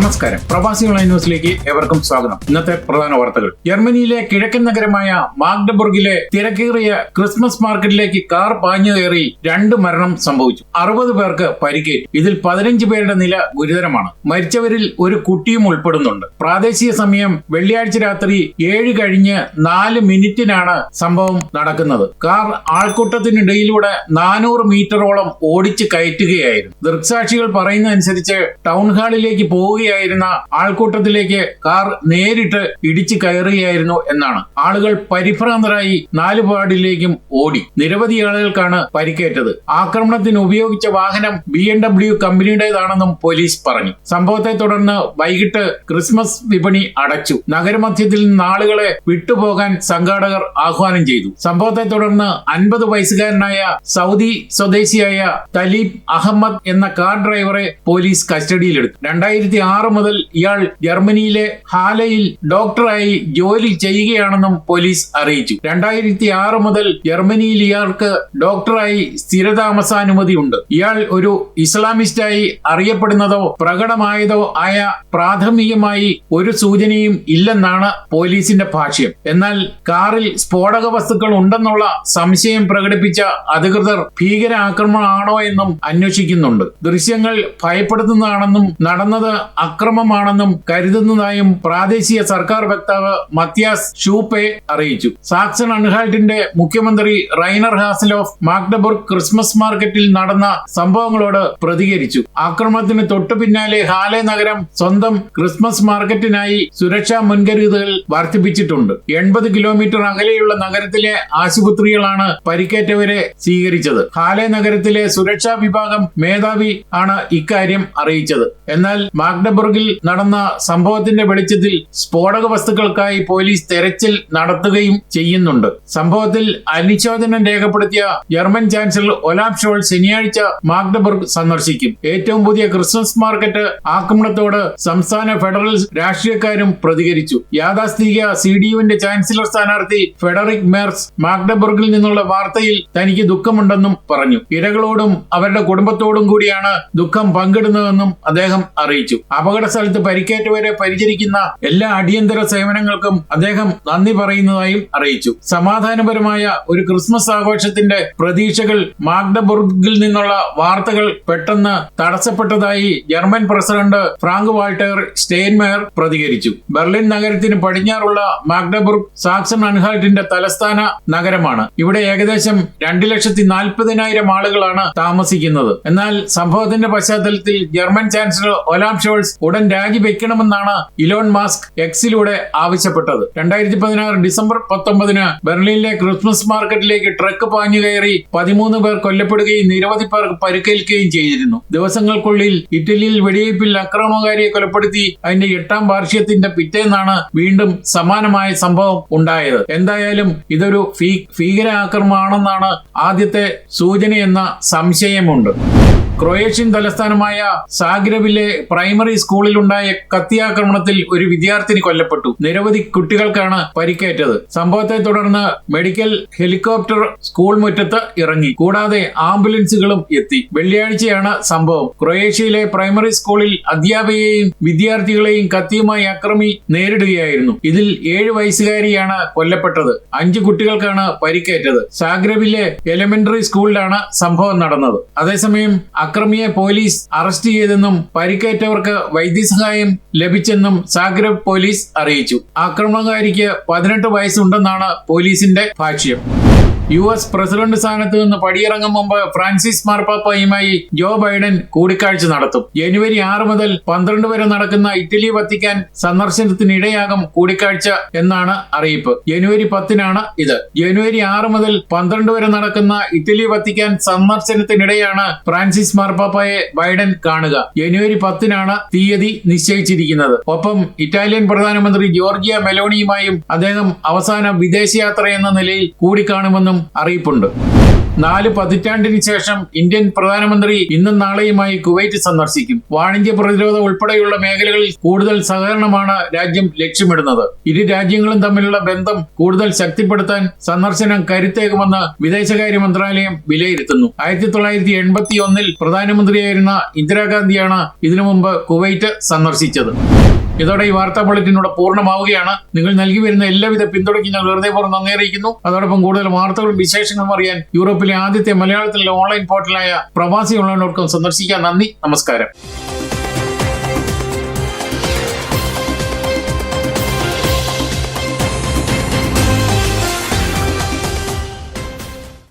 നമസ്കാരം. പ്രവാസി ഓൺലൈൻ ന്യൂസിലേക്ക് ഏവർക്കും സ്വാഗതം. ഇന്നത്തെ പ്രധാന വാർത്തകൾ. ജർമ്മനിയിലെ കിഴക്കൻ നഗരമായ മാഗ്ഡബുർഗിലെ തിരക്കേറിയ ക്രിസ്മസ് മാർക്കറ്റിലേക്ക് കാർ പാഞ്ഞു കയറി രണ്ട് മരണം സംഭവിച്ചു. അറുപത് പേർക്ക് പരിക്കേറ്റു. ഇതിൽ പതിനഞ്ച് പേരുടെ നില ഗുരുതരമാണ്. മരിച്ചവരിൽ ഒരു കുട്ടിയും ഉൾപ്പെടുന്നുണ്ട്. പ്രാദേശിക സമയം വെള്ളിയാഴ്ച രാത്രി ഏഴ് കഴിഞ്ഞ് നാല് മിനിറ്റിനാണ് സംഭവം നടക്കുന്നത്. കാർ ആൾക്കൂട്ടത്തിനിടയിലൂടെ നാനൂറ് മീറ്ററോളം ഓടിച്ച് കയറ്റുകയായിരുന്നു. ദൃക്സാക്ഷികൾ പറയുന്നതനുസരിച്ച് ടൗൺ ഹാളിലേക്ക് പോവുകയായിരുന്ന ആൾക്കൂട്ടത്തിലേക്ക് കാർ നേരിട്ട് ഇടിച്ചു കയറുകയായിരുന്നു എന്നാണ്. ആളുകൾ പരിഭ്രാന്തരായി നാലുപാടിലേക്കും ഓടി. നിരവധി ആളുകൾക്കാണ് പരിക്കേറ്റത്. ആക്രമണത്തിന് ഉപയോഗിച്ച വാഹനം ബി എം ഡബ്ല്യു കമ്പനിയുടേതാണെന്നും പോലീസ് പറഞ്ഞു. സംഭവത്തെ തുടർന്ന് വൈകിട്ട് ക്രിസ്മസ് വിപണി അടച്ചു. നഗരമധ്യത്തിൽ നിന്ന് ആളുകളെ വിട്ടുപോകാൻ സംഘാടകർ ആഹ്വാനം ചെയ്തു. സംഭവത്തെ തുടർന്ന് അൻപത് വയസ്സുകാരനായ സൗദി സ്വദേശിയായ തലീബ് അഹമ്മദ് എന്ന കാർ ഡ്രൈവറെ പോലീസ് കസ്റ്റഡിയിലെടുത്തു. രണ്ടായിരത്തി ആറ് മുതൽ ഇയാൾ ജർമ്മനിയിലെ ഹാലയിൽ ഡോക്ടറായി ജോലി ചെയ്യുകയാണെന്നും പോലീസ് അറിയിച്ചു. രണ്ടായിരത്തി ആറ് മുതൽ ജർമ്മനിയിൽ ഇയാൾക്ക് ഡോക്ടറായി സ്ഥിരതാമസാനുമതി ഉണ്ട് ഇയാൾ ഒരു ഇസ്ലാമിസ്റ്റായി അറിയപ്പെടുന്നതോ പ്രകടമായതോ ആയ പ്രാഥമികമായി ഒരു സൂചനയും ഇല്ലെന്നാണ് പോലീസിന്റെ ഭാഷ്യം. എന്നാൽ കാറിൽ സ്ഫോടക വസ്തുക്കൾ ഉണ്ടെന്നുള്ള സംശയം പ്രകടിപ്പിച്ച അധികൃതർ ഭീകര ആക്രമണമാണോ എന്നും അന്വേഷിക്കുന്നുണ്ട്. ദൃശ്യങ്ങൾ ഭയപ്പെടുത്തുന്നതാണെന്നും നടന്നത് അക്രമമാണെന്നും കരുതുന്നതായും പ്രാദേശിക സർക്കാർ വക്താവ് മത്യാസ് ഷൂപ്പെ അറിയിച്ചു. സാക്സൺ അൺഹാൾട്ടിന്റെ മുഖ്യമന്ത്രി റൈനർ ഹാസലോഫ് മാഗ്ഡബുർഗ് ക്രിസ്മസ് മാർക്കറ്റിൽ നടന്ന സംഭവങ്ങളോട് പ്രതികരിച്ചു. ആക്രമണത്തിന് തൊട്ടു പിന്നാലെ ഹാലെ നഗരം സ്വന്തം ക്രിസ്മസ് മാർക്കറ്റിനായി സുരക്ഷാ മുൻകരുതലുകൾ വർദ്ധിപ്പിച്ചിട്ടുണ്ട്. എൺപത് കിലോമീറ്റർ അകലെയുള്ള നഗരത്തിലെ ആശുപത്രികളാണ് പരിക്കേറ്റവരെ സ്വീകരിച്ചത്. ഹാലെ നഗരത്തിലെ സുരക്ഷാ വിഭാഗം മേധാവി ആണ് ഇക്കാര്യം അറിയിച്ചത്. എന്നാൽ മാഗ്ഡബുർഗിൽ നടന്ന സംഭവത്തിന്റെ വെളിച്ചത്തിൽ സ്ഫോടക വസ്തുക്കൾക്കായി പോലീസ് തെരച്ചിൽ നടത്തുകയും ചെയ്യുന്നുണ്ട്. സംഭവത്തിൽ അനുശോചനം രേഖപ്പെടുത്തിയ ജർമ്മൻ ചാൻസലർ ഒലാഫ് ഷോൾ ശനിയാഴ്ച മാഗ്ഡബുർഗ് സന്ദർശിക്കും. ഏറ്റവും പുതിയ ക്രിസ്മസ് മാർക്കറ്റ് ആക്രമണത്തോട് സംസ്ഥാന ഫെഡറൽ രാഷ്ട്രീയക്കാരും പ്രതികരിച്ചു. യാഥാസ്ഥിതിക സി ഡി യുവിന്റെ ചാൻസലർ സ്ഥാനാർത്ഥി ഫെഡറിക് മേർസ് മാഗ്ഡബുർഗിൽ നിന്നുള്ള വാർത്തയിൽ തനിക്ക് ദുഃഖമുണ്ടെന്നും പറഞ്ഞു. ഇരകളോടും അവരുടെ കുടുംബത്തോടും കൂടിയാണ് ദുഃഖം പങ്കിടുന്നതെന്നും അദ്ദേഹം അറിയിച്ചു. അപകട സ്ഥലത്ത് പരിക്കേറ്റവരെ പരിചരിക്കുന്ന എല്ലാ അടിയന്തര സേവനങ്ങൾക്കും അദ്ദേഹം നന്ദി പറയുന്നതായും അറിയിച്ചു. സമാധാനപരമായ ഒരു ക്രിസ്മസ് ആഘോഷത്തിന്റെ പ്രതീക്ഷകൾ മാഗ്ഡബുർഗിൽ നിന്നുള്ള വാർത്തകൾ പെട്ടെന്ന് തടസ്സപ്പെട്ടതായി German president Frank Walter Steinmeier പ്രതികരിച്ചു. ബെർലിൻ നഗരത്തിന് പടിഞ്ഞാറുള്ള മാഗ്ഡബുർഗ് സാക്സൺ അൺഹാൾട്ടിന്റെ തലസ്ഥാന നഗരമാണ്. ഇവിടെ ഏകദേശം രണ്ട് ലക്ഷത്തി നാൽപ്പതിനായിരം ആളുകളാണ് താമസിക്കുന്നത്. എന്നാൽ സംഭവത്തിന്റെ പശ്ചാത്തലത്തിൽ ജർമ്മൻ ചാൻസലർ ഒലാം ഷോൾസ് ഉടൻ രാജിവെക്കണമെന്നാണ് ഇലോൺ മാസ്ക് എക്സിലൂടെ ആവശ്യപ്പെട്ടത്. രണ്ടായിരത്തി പതിനാറ് ഡിസംബർ പത്തൊമ്പതിന് ബെർലിനിലെ ക്രിസ്മസ് മാർക്കറ്റിലേക്ക് ട്രക്ക് പാഞ്ഞു കയറി പതിമൂന്ന് പേർ കൊല്ലപ്പെടുകയും നിരവധി പേർ പരിക്കേൽക്കുകയും ചെയ്തിരുന്നു. ദിവസങ്ങൾക്കുള്ളിൽ ഇറ്റലിയിൽ വെടിവയ്പിൽ അക്രമകാരിയെ കൊലപ്പെടുത്തി അതിന്റെ എട്ടാം വാർഷികത്തിന്റെ പിറ്റേന്നാണ് വീണ്ടും സമാനമായ സംഭവം ഉണ്ടായത്. എന്തായാലും ഇതൊരു ഭീ ഭീകരാക്രമണമാണെന്നാണ് ആദ്യത്തെ സൂചനയെന്ന സംശയമുണ്ട്. ക്രൊയേഷ്യൻ തലസ്ഥാനമായ സാഗ്രബിലെ പ്രൈമറി സ്കൂളിലുണ്ടായ കത്തിയാക്രമണത്തിൽ ഒരു വിദ്യാർത്ഥിനി കൊല്ലപ്പെട്ടു. നിരവധി കുട്ടികൾക്കാണ് പരിക്കേറ്റത്. സംഭവത്തെ തുടർന്ന് മെഡിക്കൽ ഹെലികോപ്റ്റർ സ്കൂൾ മുറ്റത്ത് ഇറങ്ങി. കൂടാതെ ആംബുലൻസുകളും എത്തി. വെള്ളിയാഴ്ചയാണ് സംഭവം. ക്രൊയേഷ്യയിലെ പ്രൈമറി സ്കൂളിൽ അധ്യാപികയെയും വിദ്യാർത്ഥികളെയും കത്തിയുമായി അക്രമി നേരിടുകയായിരുന്നു. ഇതിൽ ഏഴ് വയസ്സുകാരിയാണ് കൊല്ലപ്പെട്ടത്. അഞ്ച് കുട്ടികൾക്കാണ് പരിക്കേറ്റത്. സാഗ്രബിലെ എലിമെന്ററി സ്കൂളിലാണ് സംഭവം നടന്നത്. അതേസമയം അക്രമിയെ പോലീസ് അറസ്റ്റ് ചെയ്തെന്നും പരിക്കേറ്റവർക്ക് വൈദ്യസഹായം ലഭിച്ചെന്നും സാഗ്രബ് പോലീസ് അറിയിച്ചു. ആക്രമണകാരിക്ക് പതിനെട്ട് വയസ്സുണ്ടെന്നാണ് പോലീസിന്റെ ഭാഷ്യം. യു എസ് പ്രസിഡന്റ് സ്ഥാനത്ത് നിന്ന് പടിയിറങ്ങും മുമ്പ് ഫ്രാൻസിസ് മാർപ്പാപ്പയുമായി ജോ ബൈഡൻ കൂടിക്കാഴ്ച നടത്തും. ജനുവരി ആറ് മുതൽ പന്ത്രണ്ട് വരെ നടക്കുന്ന ഇറ്റലി വത്തിക്കാൻ സന്ദർശനത്തിനിടയാകും കൂടിക്കാഴ്ച എന്നാണ് അറിയിപ്പ്. ജനുവരി പത്തിനാണ് ഇത്. ജനുവരി ആറ് മുതൽ പന്ത്രണ്ട് വരെ നടക്കുന്ന ഇറ്റലി വത്തിക്കാൻ സന്ദർശനത്തിനിടെയാണ് ഫ്രാൻസിസ് മാർപ്പാപ്പയെ ബൈഡൻ കാണുക. ജനുവരി പത്തിനാണ് തീയതി നിശ്ചയിച്ചിരിക്കുന്നത്. ഒപ്പം ഇറ്റാലിയൻ പ്രധാനമന്ത്രി ജോർജിയ മെലോണിയുമായും അദ്ദേഹം അവസാന വിദേശയാത്ര എന്ന നിലയിൽ കൂടിക്കാണുമെന്നും അറിയിപ്പുണ്ട്. നാല് പതിറ്റാണ്ടിന് ശേഷം ഇന്ത്യൻ പ്രധാനമന്ത്രി ഇന്നും നാളെയുമായി കുവൈറ്റ് സന്ദർശിക്കും. വാണിജ്യ പ്രതിരോധം ഉൾപ്പെടെയുള്ള മേഖലകളിൽ കൂടുതൽ സഹകരണമാണ് രാജ്യം ലക്ഷ്യമിടുന്നത്. ഇരു രാജ്യങ്ങളും തമ്മിലുള്ള ബന്ധം കൂടുതൽ ശക്തിപ്പെടുത്താൻ സന്ദർശനം കരുത്തേകുമെന്ന് വിദേശകാര്യ മന്ത്രാലയം വിലയിരുത്തുന്നു. ആയിരത്തി തൊള്ളായിരത്തി എൺപത്തി ഒന്നിൽ പ്രധാനമന്ത്രിയായിരുന്ന ഇന്ദിരാഗാന്ധിയാണ് ഇതിനു മുമ്പ് കുവൈറ്റ് സന്ദർശിച്ചത്. ഇതോടെ ഈ വാർത്താ ബുള്ളറ്റിനോട് പൂർണമാവുകയാണ്. നിങ്ങൾ നൽകി വരുന്ന എല്ലാവിധ പിന്തുണയ്ക്കും ഞാൻ ഹൃദയപൂർവം നന്ദി അറിയിക്കുന്നു. അതോടൊപ്പം കൂടുതൽ വാർത്തകളും വിശേഷങ്ങളും അറിയാൻ യൂറോപ്പിലെ ആദ്യത്തെ മലയാളത്തിലെ ഓൺലൈൻ പോർട്ടലായ പ്രവാസി ഓൺലൈൻ ഡോട്ട് കോം സന്ദർശിക്കാൻ നന്ദി. നമസ്കാരം.